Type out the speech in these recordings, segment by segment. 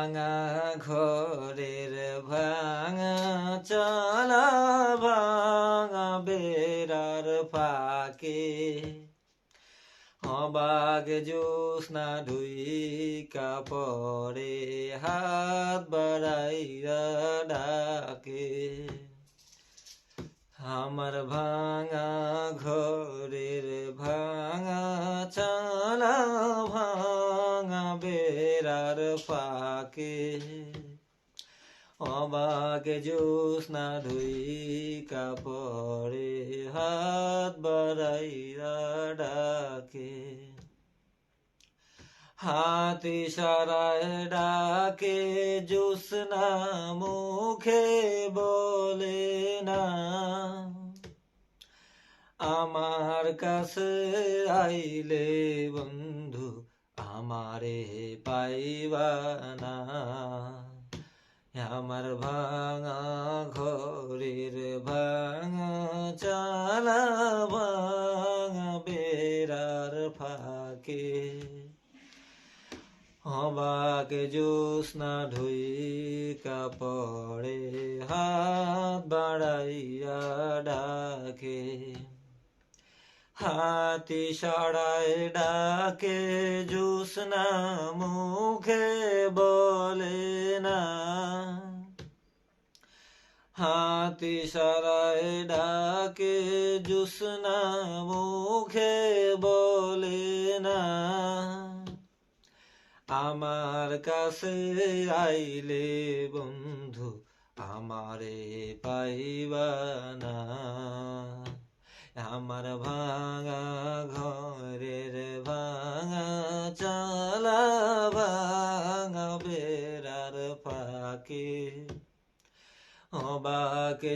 ভাঙা ঘরের ভাঙা, চলা ভাঙা বেড়ার ফাঁকে। অবাগ জোসনা ধুই কাপড়ে হাত বাড়াইয়া ডাকে। আমার ভাঙা ঘরের ভাঙা চালা বেড়ার ফাঁকে। অবাকে জোসনা ধুই কাপড়ে হাত বাড়াইয়া ডাকে। হাতি সারায় ডাকে জোসনা মুখে বলে না। আমার কাছে আইলে বন্ধু আমারে পাইবা না আমার ভাঙা ঘরের ভাঙা চালা ভাঙা বেড়ার ফাঁকে অবাক জোসনা ঢুই কাপড়ে হাত বাড়াইয়া ডাকে হাতি সাড়ায় ডাকে জোসনা মুখে বলে না। হাতি সারায় ডাকে জোসনা মুখে বলে না। আমার কাছে আইলে বন্ধু, আমারে পাইবা না। আমার ভাঙা ঘরের ভাঙা, চালা ভাঙা বেড়ার ফাঁকে।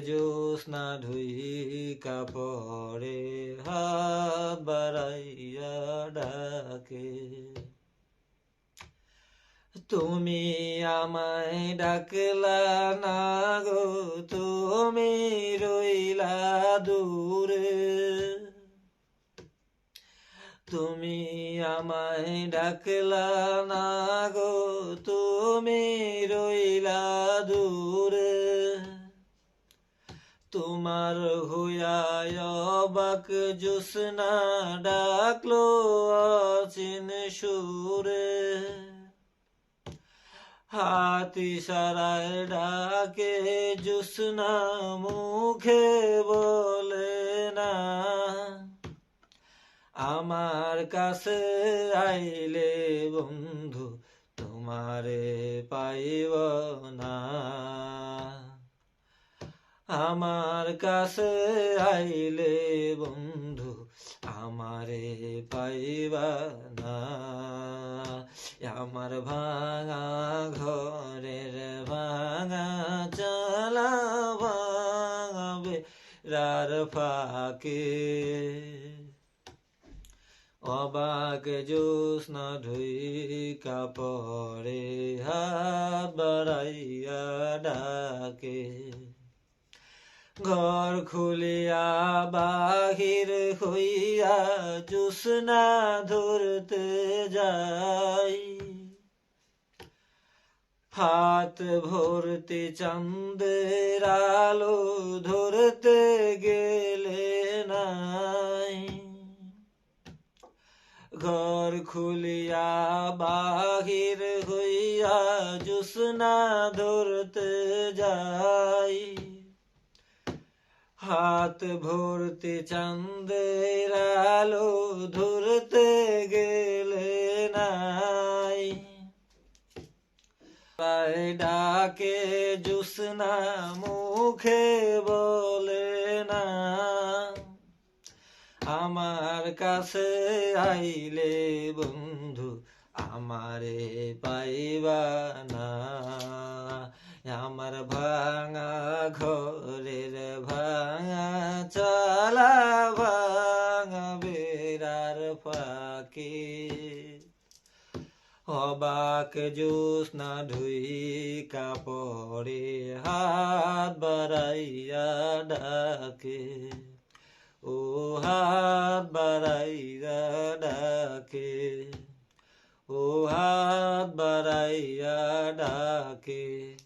জোস না ধুই কাপড়ে হাত বাড়াইয়া ডাকে। তুমি আমায় ডাকলা না গো, তুমি রইলা দূরে। তুমি আমায় ডাকলা না গো, তুমি রইলা দূরে। তোমার হুয়ায় অবাক জোসনা ডাকলো অচিন সুরে। হাতি সারায় ডাকে, জুসনা মুখে বলে না। আমার কাছে আইলে বন্ধু, তোমারে পাইব না। আমার কাছে আইলে বন্ধু, আমারে পাইবা না। আমার ভাঙা ঘরের ভাঙা চালা ভাঙা বেড়ার ফাঁকে। অবাক জোসনা ধুই কাপড়ে হাত বাড়াইয়া ডাকে। ঘর খুলিয়া বাহির হইয়া জুসনা ধরতে যাই। হাত ভরতে চান্দের আলো ধরতে গেলে নাই। ঘর খুলিয়া বাহির হইয়া জুসনা ধরতে যাই। হাত ভরতে চান্দের আলো ধরতে গেলে নাই। পায়ে ডাকে জুসনা মুখে বলে না, আমার কাছে আইলে বন্ধু, আমারে পাইবা না। আমার ভাঙা ঘরের চালা বেড়ার ফাঁকে। অবাক জোসনা ধুই কাপড়ে হাত বাড়াইয়া ডাকে। ও হাত বাড়াইয়া ডাকে। ও হাত বাড়াইয়া ডাকে।